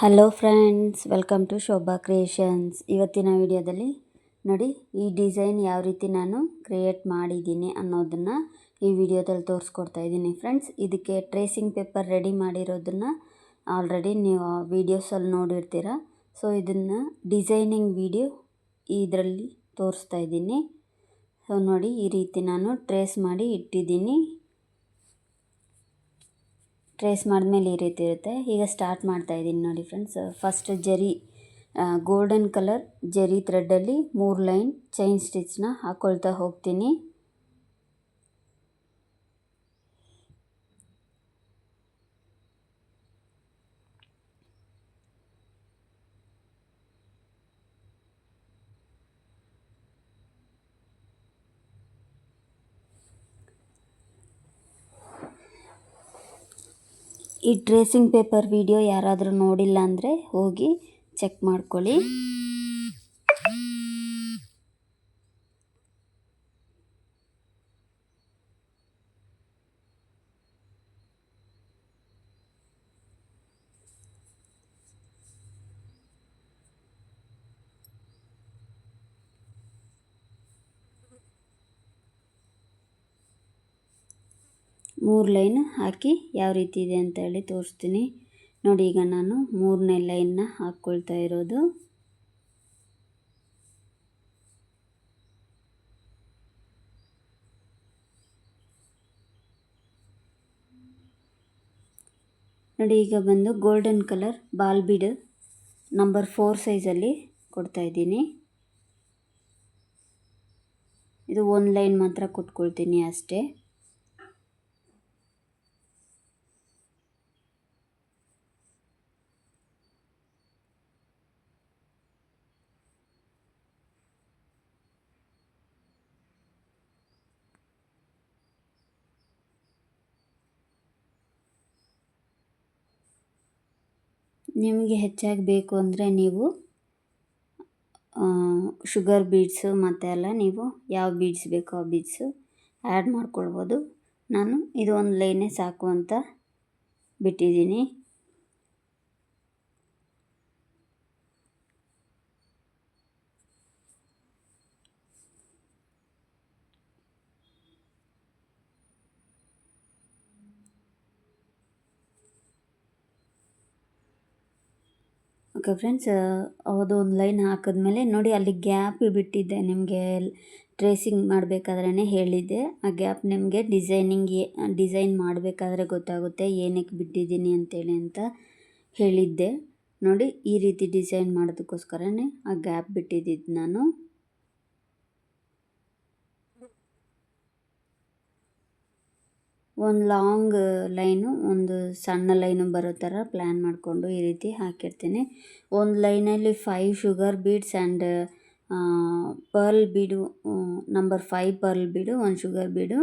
Hello friends welcome to Shobha creations ಇವತ್ತಿನ ವಿಡಿಯೋದಲ್ಲಿ ನೋಡಿ, ಈ ಡಿಸೈನ್ ಯಾವ ರೀತಿ ನಾನು ಕ್ರಿಯೇಟ್ ಮಾಡಿದ್ದೀನಿ ಅನ್ನೋದನ್ನು ಈ ವಿಡಿಯೋದಲ್ಲಿ ತೋರಿಸ್ಕೊಡ್ತಾ ಇದ್ದೀನಿ ಫ್ರೆಂಡ್ಸ್ ಇದಕ್ಕೆ ಟ್ರೇಸಿಂಗ್ ಪೇಪರ್ ರೆಡಿ ಮಾಡಿರೋದನ್ನು ಆಲ್ರೆಡಿ ನೀವು ವೀಡಿಯೋಸಲ್ಲಿ ನೋಡಿರ್ತೀರ. ಸೊ ಇದನ್ನು ಡಿಸೈನಿಂಗ್ ವಿಡಿಯೋ ಇದರಲ್ಲಿ ತೋರಿಸ್ತಾ ಇದ್ದೀನಿ. ಸೊ ನೋಡಿ, ಈ ರೀತಿ ನಾನು ಟ್ರೇಸ್ ಮಾಡಿ ಇಟ್ಟಿದ್ದೀನಿ. ಟ್ರೇಸ್ ಮಾಡಿದ್ಮೇಲೆ ಈ ರೀತಿ ಇರುತ್ತೆ. ಈಗ ಸ್ಟಾರ್ಟ್ ಮಾಡ್ತಾ ಇದ್ದೀನಿ ನೋಡಿ friends first zari golden colour zari ಥ್ರೆಡ್ಡಲ್ಲಿ ಮೂರು ಲೈನ್ ಚೈನ್ ಸ್ಟಿಚ್ನ ಹಾಕ್ಕೊಳ್ತಾ ಹೋಗ್ತೀನಿ. ಈ ಟ್ರೇಸಿಂಗ್ ಪೇಪರ್ ವಿಡಿಯೋ ಯಾರಾದರೂ ನೋಡಿಲ್ಲ ಅಂದರೆ ಹೋಗಿ ಚೆಕ್ ಮಾಡ್ಕೊಳ್ಳಿ. ಮೂರು ಲೈನ್ ಹಾಕಿ ಯಾವ ರೀತಿ ಇದೆ ಅಂತ ಹೇಳಿ ತೋರಿಸ್ತೀನಿ. ನೋಡಿ, ಈಗ ನಾನು ಮೂರನೇ ಲೈನ್ನ ಹಾಕ್ಕೊಳ್ತಾ ಇರೋದು. ನೋಡಿ, ಈಗ ಬಂದು golden colour ball bead number four ಸೈಜಲ್ಲಿ ಕೊಡ್ತಾ ಇದ್ದೀನಿ. ಇದು ಒಂದು ಲೈನ್ ಮಾತ್ರ ಕೊಟ್ಕೊಳ್ತೀನಿ ಅಷ್ಟೇ. ನಿಮಗೆ ಹೆಚ್ಚಾಗಿ ಬೇಕು ಅಂದರೆ ನೀವು ಶುಗರ್ ಬೀಡ್ಸು ಮತ್ತು ಎಲ್ಲ ನೀವು ಯಾವ ಬೀಡ್ಸ್ ಬೇಕೋ ಆ ಬೀಡ್ಸು ಆ್ಯಡ್ ಮಾಡ್ಕೊಳ್ಬೋದು. ನಾನು ಇದು ಒಂದು ಲೈನೇ ಸಾಕು ಅಂತ ಬಿಟ್ಟಿದ್ದೀನಿ. ಓಕೆ ಫ್ರೆಂಡ್ಸ್ ಅದೊಂದು ಲೈನ್ ಹಾಕಿದ್ಮೇಲೆ ನೋಡಿ ಅಲ್ಲಿ ಗ್ಯಾಪ್ ಬಿಟ್ಟಿದ್ದೆ ನಿಮಗೆ ಟ್ರೇಸಿಂಗ್ ಮಾಡಬೇಕಾದ್ರೇ ಹೇಳಿದ್ದೆ. ಆ ಗ್ಯಾಪ್ ನಿಮಗೆ ಡಿಸೈನಿಂಗ್ ಡಿಸೈನ್ ಮಾಡಬೇಕಾದ್ರೆ ಗೊತ್ತಾಗುತ್ತೆ ಏನಕ್ಕೆ ಬಿಟ್ಟಿದ್ದೀನಿ ಅಂತೇಳಿ ಅಂತ ಹೇಳಿದ್ದೆ. ನೋಡಿ ಈ ರೀತಿ ಡಿಸೈನ್ ಮಾಡೋದಕ್ಕೋಸ್ಕರನೇ ಆ ಗ್ಯಾಪ್ ಬಿಟ್ಟಿದ್ದಿದ್ದು ನಾನು. ಒಂದು ಲಾಂಗ್ ಲೈನು ಒಂದು ಸಣ್ಣ ಲೈನು ಬರೋ ಥರ ಪ್ಲ್ಯಾನ್ ಮಾಡಿಕೊಂಡು ಈ ರೀತಿ ಹಾಕಿರ್ತೀನಿ. ಒಂದು ಲೈನಲ್ಲಿ five sugar beads and pearl bead number five pearl bead ಒಂದು ಶುಗರ್ ಬೀಡು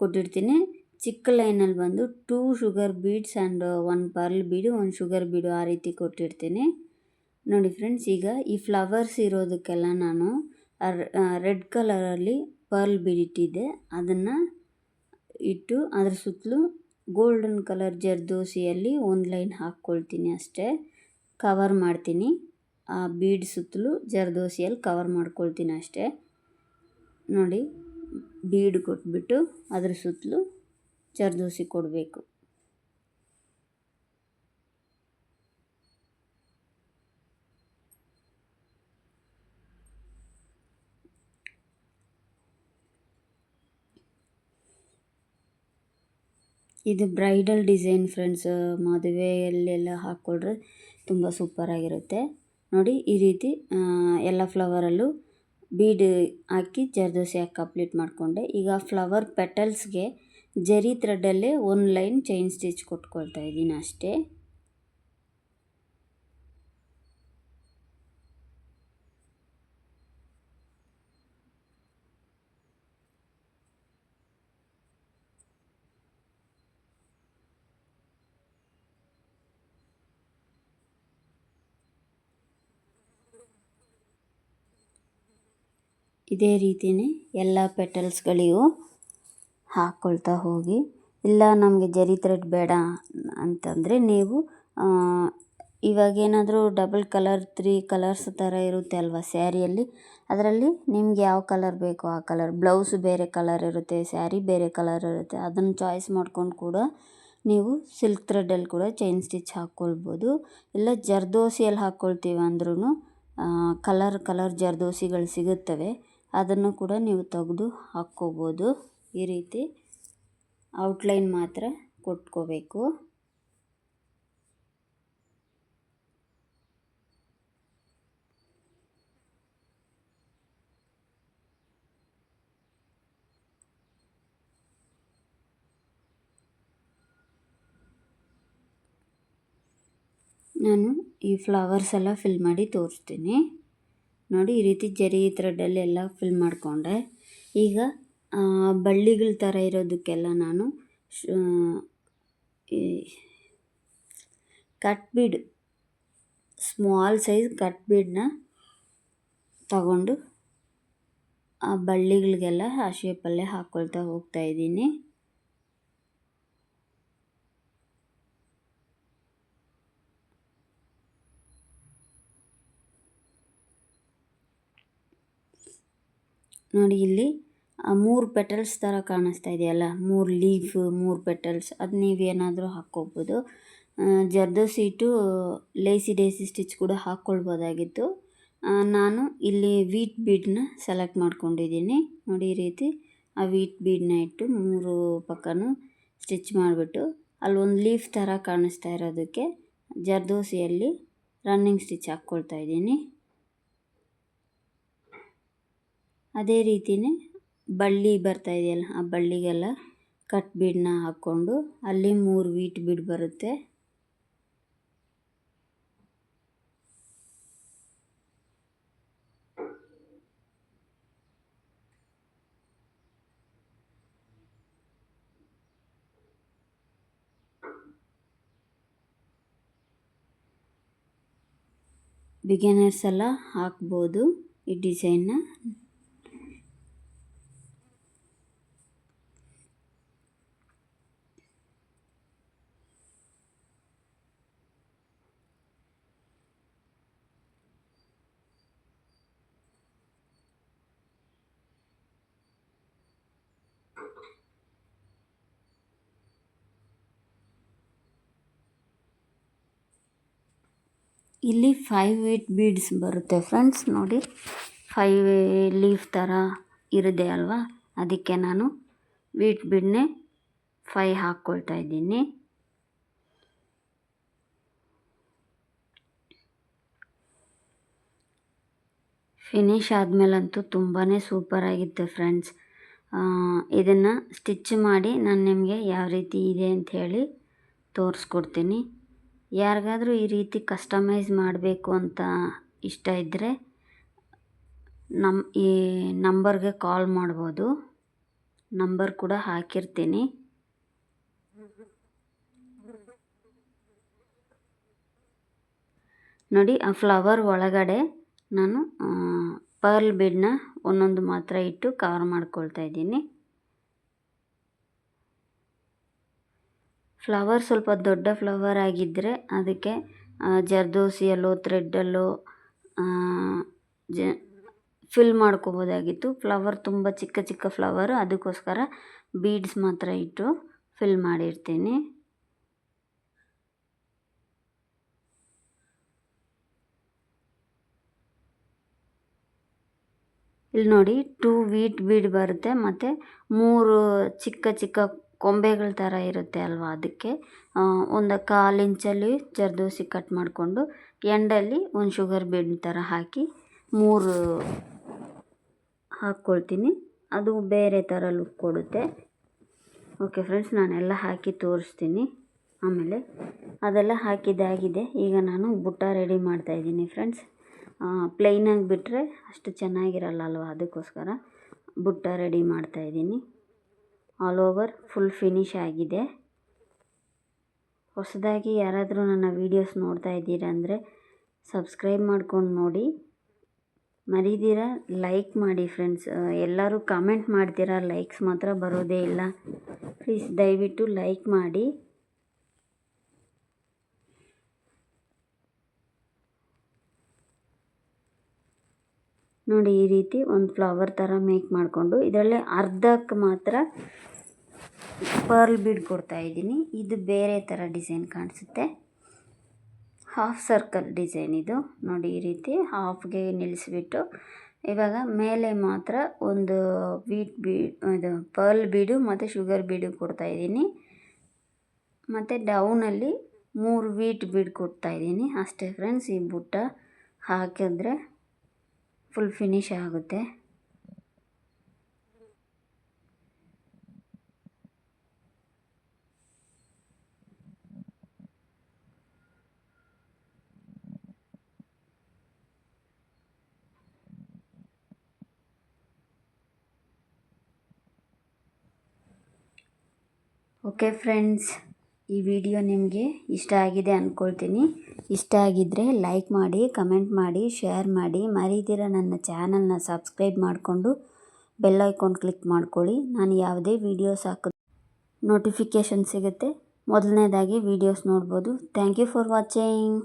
ಕೊಟ್ಟಿರ್ತೀನಿ. ಚಿಕ್ಕ ಲೈನಲ್ಲಿ ಬಂದು two sugar beads and one pearl bead ಒಂದು ಶುಗರ್ ಬೀಡು ಆ ರೀತಿ ಕೊಟ್ಟಿರ್ತೀನಿ. ನೋಡಿ ಫ್ರೆಂಡ್ಸ್ ಈಗ ಈ ಫ್ಲವರ್ಸ್ ಇರೋದಕ್ಕೆಲ್ಲ ನಾನು ರೆಡ್ ಕಲರಲ್ಲಿ ಪರ್ಲ್ ಬೀಡ್ ಇಟ್ಟಿದ್ದೆ. ಅದನ್ನು ಇಟ್ಟು ಅದ್ರ ಸುತ್ತಲೂ ಗೋಲ್ಡನ್ ಕಲರ್ ಜರ್ದೋಸಿಯಲ್ಲಿ ಒಂದು ಲೈನ್ ಹಾಕ್ಕೊಳ್ತೀನಿ ಅಷ್ಟೇ. ಕವರ್ ಮಾಡ್ತೀನಿ. ಆ ಬೀಡ್ ಸುತ್ತಲೂ ಜರ್ದೋಸಿಯಲ್ಲಿ ಕವರ್ ಮಾಡ್ಕೊಳ್ತೀನಿ ಅಷ್ಟೇ. ನೋಡಿ ಬೀಡ್ ಕೊಟ್ಬಿಟ್ಟು ಅದ್ರ ಸುತ್ತಲೂ ಜರ್ದೋಸಿ ಕೊಡಬೇಕು. ಇದು ಬ್ರೈಡಲ್ ಡಿಸೈನ್ ಫ್ರೆಂಡ್ಸ್. ಮದುವೆಯಲ್ಲೆಲ್ಲ ಹಾಕ್ಕೊಂಡ್ರೆ ತುಂಬ ಸೂಪರಾಗಿರುತ್ತೆ ನೋಡಿ, ಈ ರೀತಿ ಎಲ್ಲ ಫ್ಲವರಲ್ಲೂ ಬೀಡ್ ಹಾಕಿ ಜರ್ದೋಸಿ ಹಾಕಿ ಕಂಪ್ಲೀಟ್ ಮಾಡಿಕೊಂಡೆ. ಈಗ ಫ್ಲವರ್ ಪೆಟಲ್ಸ್ಗೆ ಜರಿ ಥ್ರೆಡ್ಡಲ್ಲೇ ಒಂದು ಲೈನ್ ಚೈನ್ ಸ್ಟಿಚ್ ಕೊಟ್ಕೊಳ್ತಾ ಇದ್ದೀನಿ ಅಷ್ಟೇ. ಇದೇ ರೀತಿಯೇ ಎಲ್ಲ ಪೆಟಲ್ಸ್ಗಳಿಗೂ ಹಾಕ್ಕೊಳ್ತಾ ಹೋಗಿ, ಇಲ್ಲ ನಮಗೆ ಜರಿ ಥ್ರೆಡ್ ಬೇಡ ಅಂತಂದರೆ ನೀವು ಇವಾಗೇನಾದರೂ ಡಬಲ್ ಕಲರ್, ತ್ರೀ ಕಲರ್ಸ್ ಥರ ಇರುತ್ತೆ ಅಲ್ವಾ ಸ್ಯಾರಿಯಲ್ಲಿ? ಅದರಲ್ಲಿ ನಿಮ್ಗೆ ಯಾವ ಕಲರ್ ಬೇಕೋ ಆ ಕಲರ್, ಬ್ಲೌಸ್ ಬೇರೆ ಕಲರ್ ಇರುತ್ತೆ, ಸ್ಯಾರಿ ಬೇರೆ ಕಲರ್ ಇರುತ್ತೆ, ಅದನ್ನು ಚಾಯ್ಸ್ ಮಾಡ್ಕೊಂಡು ಕೂಡ ನೀವು ಸಿಲ್ಕ್ ಥ್ರೆಡಲ್ಲಿ ಕೂಡ ಚೈನ್ ಸ್ಟಿಚ್ ಹಾಕ್ಕೊಳ್ಬೋದು ಇಲ್ಲ ಜರ್ದೋಸಿಯಲ್ಲಿ ಹಾಕ್ಕೊಳ್ತೀವಿ ಅಂದ್ರೂ ಕಲರ್ ಕಲರ್ ಜರ್ದೋಸಿಗಳು ಸಿಗುತ್ತವೆ. ಅದನ್ನು ಕೂಡ ನೀವು ತೆಗೆದು ಹಾಕ್ಕೋಬೋದು. ಈ ರೀತಿ ಔಟ್ಲೈನ್ ಮಾತ್ರ ಕೊಟ್ಕೋಬೇಕು. ನಾನು ಈ ಫ್ಲವರ್ಸ್ ಎಲ್ಲ ಫಿಲ್ ಮಾಡಿ ತೋರಿಸ್ತೀನಿ. ನೋಡಿ ಈ ರೀತಿ ಜರಿ ಥ್ರೆಡ್ಡಲ್ಲಿ ಎಲ್ಲ ಫಿಲ್ ಮಾಡಿಕೊಂಡೆ. ಈಗ ಬಳ್ಳಿಗಳ ಥರ ಇರೋದಕ್ಕೆಲ್ಲ ನಾನು cut bead small size cut ಬೀಡನ್ನ ತಗೊಂಡು ಆ ಬಳ್ಳಿಗಳಿಗೆಲ್ಲ ಆ ಶೇಪಲ್ಲೇ ಹಾಕ್ಕೊಳ್ತಾ ಹೋಗ್ತಾ ಇದ್ದೀನಿ. ನೋಡಿ ಇಲ್ಲಿ ಮೂರು ಪೆಟಲ್ಸ್ ಥರ ಕಾಣಿಸ್ತಾ ಇದೆಯಲ್ಲ ಮೂರು ಲೀಫ್, ಮೂರು ಪೆಟಲ್ಸ್. ಅದು ನೀವೇನಾದರೂ ಹಾಕ್ಕೋಬೋದು. ಜರ್ದೋಸಿ ಲೇಸಿ ಡೇಸಿ ಸ್ಟಿಚ್ ಕೂಡ ಹಾಕ್ಕೊಳ್ಬೋದಾಗಿತ್ತು. ನಾನು ಇಲ್ಲಿ ವೀಟ್ ಬೀಡನ್ನ ಸೆಲೆಕ್ಟ್ ಮಾಡ್ಕೊಂಡಿದ್ದೀನಿ. ನೋಡಿ ಈ ರೀತಿ, ಆ ವೀಟ್ ಬೀಡ್ನ ಇಟ್ಟು ಮೂರು ಪಕ್ಕನೂ ಸ್ಟಿಚ್ ಮಾಡಿಬಿಟ್ಟು ಅಲ್ಲೊಂದು ಲೀಫ್ ಥರ ಕಾಣಿಸ್ತಾ ಇರೋದಕ್ಕೆ ಜರ್ದೋಸಿಯಲ್ಲಿ ರನ್ನಿಂಗ್ ಸ್ಟಿಚ್ ಹಾಕ್ಕೊಳ್ತಾ ಇದ್ದೀನಿ. ಅದೇ ರೀತಿಯೇ ಬಳ್ಳಿ ಬರ್ತಾ ಇದೆಯಲ್ಲ, ಆ ಬಳ್ಳಿಗೆಲ್ಲ ಕಟ್ ಬೀಡನ್ನ ಹಾಕ್ಕೊಂಡು ಅಲ್ಲಿ ಮೂರು ವೀಟ್ ಬೀಡ್ ಬರುತ್ತೆ. ಬಿಗಿನರ್ಸ್ ಎಲ್ಲ ಹಾಕ್ಬೋದು ಈ ಡಿಸೈನ್ನ ಇಲ್ಲಿ ಫೈವ್ ಏಟ್ ಬೀಡ್ಸ್ ಬರುತ್ತೆ ಫ್ರೆಂಡ್ಸ್ ನೋಡಿ ಫೈವ್ ಲೀಫ್ ಥರ ಇರುತ್ತೆ ಅಲ್ವಾ? ಅದಕ್ಕೆ ನಾನು ವೀಟ್ ಬೀಡ್ನೆ ಫೈ ಹಾಕ್ಕೊಳ್ತಾ ಇದ್ದೀನಿ. ಫಿನಿಶ್ ಆದಮೇಲಂತೂ ತುಂಬಾ ಸೂಪರಾಗಿತ್ತು ಫ್ರೆಂಡ್ಸ್ ಇದನ್ನು ಸ್ಟಿಚ್ ಮಾಡಿ ನಾನು ನಿಮಗೆ ಯಾವ ರೀತಿ ಇದೆ ಅಂಥೇಳಿ ತೋರಿಸ್ಕೊಡ್ತೀನಿ. ಯಾರಿಗಾದ್ರೂ ಈ ರೀತಿ ಕಸ್ಟಮೈಸ್ ಮಾಡಬೇಕು ಅಂತ ಇಷ್ಟ ಇದ್ದರೆ ನಮ್ಮ ಈ ನಂಬರ್ಗೆ ಕಾಲ್ ಮಾಡ್ಬೋದು. ನಂಬರ್ ಕೂಡ ಹಾಕಿರ್ತೀನಿ. ನೋಡಿ, ಆ ಫ್ಲವರ್ ಒಳಗಡೆ ನಾನು ಪರ್ಲ್ ಬೀಡನ್ನ ಒಂದೊಂದು ಮಾತ್ರ ಇಟ್ಟು ಕವರ್ ಮಾಡ್ಕೊಳ್ತಾ ಇದ್ದೀನಿ. ಫ್ಲವರ್ ಸ್ವಲ್ಪ ದೊಡ್ಡ ಫ್ಲವರ್ ಆಗಿದ್ದರೆ ಅದಕ್ಕೆ ಜರ್ದೋಸಿಯಲ್ಲೋ, ಥ್ರೆಡ್ಡಲ್ಲೋ ಜ, ಫಿಲ್ ಮಾಡ್ಕೋಬೋದಾಗಿತ್ತು. ಫ್ಲವರ್ ತುಂಬ ಚಿಕ್ಕ ಚಿಕ್ಕ ಫ್ಲವರು, ಅದಕ್ಕೋಸ್ಕರ ಬೀಡ್ಸ್ ಮಾತ್ರ ಇಟ್ಟು ಫಿಲ್ ಮಾಡಿರ್ತೀನಿ. ಇಲ್ಲಿ ನೋಡಿ, ಟೂ ವೀಟ್ ಬೀಡ್ ಬರುತ್ತೆ, ಮತ್ತು ಮೂರು ಚಿಕ್ಕ ಚಿಕ್ಕ ಕೊಂಬೆಗಳ ಥರ ಇರುತ್ತೆ ಅಲ್ವಾ ಅದಕ್ಕೆ? ಒಂದು ಕಾಲು ಇಂಚಲ್ಲಿ ಜರ್ದೋಸಿ ಕಟ್ ಮಾಡಿಕೊಂಡು ಎಂಡಲ್ಲಿ ಒಂದು ಶುಗರ್ ಬೀಡ್ ಥರ ಹಾಕಿ ಮೂರು ಹಾಕ್ಕೊಳ್ತೀನಿ. ಅದು ಬೇರೆ ಥರ ಲುಕ್ ಕೊಡುತ್ತೆ. ಓಕೆ ಫ್ರೆಂಡ್ಸ್ ನಾನೆಲ್ಲ ಹಾಕಿ ತೋರಿಸ್ತೀನಿ. ಆಮೇಲೆ ಅದೆಲ್ಲ ಹಾಕಿದ್ದಾಗಿದೆ. ಈಗ ನಾನು ಬುಟ್ಟ ರೆಡಿ ಮಾಡ್ತಾಯಿದ್ದೀನಿ ಫ್ರೆಂಡ್ಸ್ ಪ್ಲೈನಾಗಿ ಬಿಟ್ಟರೆ ಅಷ್ಟು ಚೆನ್ನಾಗಿರಲ್ಲ ಅಲ್ವಾ ಅದಕ್ಕೋಸ್ಕರ ಬುಟ್ಟ ರೆಡಿ ಮಾಡ್ತಾಯಿದ್ದೀನಿ ಆಲ್ ಓವರ್ ಫುಲ್ ಫಿನಿಶ್ ಆಗಿದೆ. ಹೊಸದಾಗಿ ಯಾರಾದರೂ ನನ್ನ ವೀಡಿಯೋಸ್ ನೋಡ್ತಾ ಇದ್ದೀರಾ ಅಂದರೆ ಸಬ್ಸ್ಕ್ರೈಬ್ ಮಾಡ್ಕೊಂಡು ನೋಡಿ. ಮರಿದಿರ ಲೈಕ್ ಮಾಡಿ ಫ್ರೆಂಡ್ಸ್ ಎಲ್ಲರೂ ಕಮೆಂಟ್ ಮಾಡ್ತೀರಾ ಲೈಕ್ಸ್ ಮಾತ್ರ ಬರೋದೇ ಇಲ್ಲ. ಪ್ಲೀಸ್ ದಯವಿಟ್ಟು ಲೈಕ್ ಮಾಡಿ. ನೋಡಿ ಈ ರೀತಿ ಒಂದು ಫ್ಲವರ್ ಥರ ಮೇಕ್ ಮಾಡಿಕೊಂಡು ಇದರಲ್ಲಿ ಅರ್ಧಕ್ಕೆ ಮಾತ್ರ ಪರ್ಲ್ ಬೀಡ್ ಕೊಡ್ತಾ ಇದ್ದೀನಿ. ಇದು ಬೇರೆ ಥರ ಡಿಸೈನ್ ಕಾಣಿಸುತ್ತೆ. ಹಾಫ್ ಸರ್ಕಲ್ ಡಿಸೈನ್ ಇದು. ನೋಡಿ ಈ ರೀತಿ ಹಾಫ್ಗೆ ನಿಲ್ಲಿಸ್ಬಿಟ್ಟು ಇವಾಗ ಮೇಲೆ ಮಾತ್ರ ಒಂದು ವೀಟ್ ಬೀಡ್ ಇದು ಪರ್ಲ್ ಬೀಡು ಮತ್ತು ಶುಗರ್ ಬೀಡು ಕೊಡ್ತಾ ಇದ್ದೀನಿ. ಮತ್ತು ಡೌನಲ್ಲಿ ಮೂರು ವೀಟ್ ಬೀಡ್ ಕೊಡ್ತಾ ಇದ್ದೀನಿ. ಅಷ್ಟೇ ಫ್ರೆಂಡ್ಸ್ ಈ ಬುಟ್ಟ ಹಾಕಿದ್ರೆ ಫುಲ್ ಫಿನಿಶ್ ಆಗುತ್ತೆ. ಓಕೆ ಫ್ರೆಂಡ್ಸ್ ಈ ವಿಡಿಯೋ ನಿಮಗೆ ಇಷ್ಟ ಆಗಿದೆ ಅಂದ್ಕೊಳ್ತೀನಿ ಇಷ್ಟ ಆಗಿದ್ದರೆ ಲೈಕ್ ಮಾಡಿ ಕಮೆಂಟ್ ಮಾಡಿ ಶೇರ್ ಮಾಡಿ. ಮರೀದಿರ ನನ್ನ ಚಾನಲ್ನ ಸಬ್ಸ್ಕ್ರೈಬ್ ಮಾಡಿಕೊಂಡು ಬೆಲ್ ಐಕಾನ್ ಕ್ಲಿಕ್ ಮಾಡ್ಕೊಳ್ಳಿ. ನಾನು ಯಾವುದೇ ವೀಡಿಯೋಸ್ ಹಾಕಿದ ನೋಟಿಫಿಕೇಷನ್ ಸಿಗುತ್ತೆ. ಮೊದಲನೇದಾಗಿ ವೀಡಿಯೋಸ್ ನೋಡ್ಬೋದು. Thank you for watching